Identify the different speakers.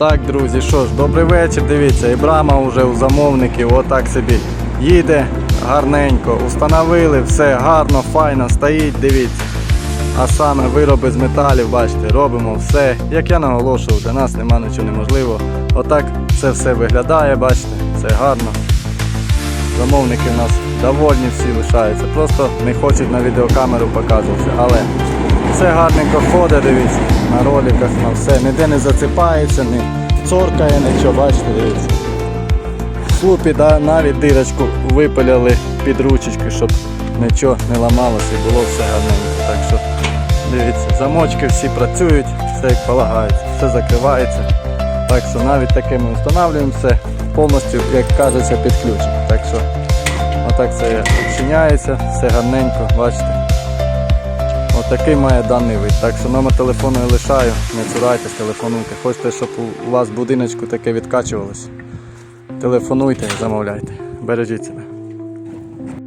Speaker 1: Так, друзі, що ж, добрий вечір. Дивіться, і брама вже у замовників, отак собі їде гарненько. Установили, все гарно, файно стоїть, дивіться. А саме вироби з металів, бачите, робимо все. Як я наголошував, для нас нема нічого неможливого. Отак це все виглядає, бачите, все гарно. Замовники в нас довольні всі лишаються. Просто не хочуть на відеокамеру показуватися. Але все гарненько ходить, дивіться, на роликах, на все. Ніде не зацепається, не цоркає, нічого, бачите, дивіться. В слупі да, навіть дирочку випиляли під ручечки, щоб нічого не ламалося і було все гарненько. Так що дивіться, замочки всі працюють, все як полагається, все закривається. Так що навіть таке ми встановлюємо все повністю, як кажеться, під ключем. Так що отак це відчиняється, все гарненько, бачите. Отакий має даний вид. Так що номер телефону я лишаю, не цурайтесь, телефонуйте. Хочете, щоб у- вас будиночку таке відкачувалось. Телефонуйте, замовляйте. Бережіть себе.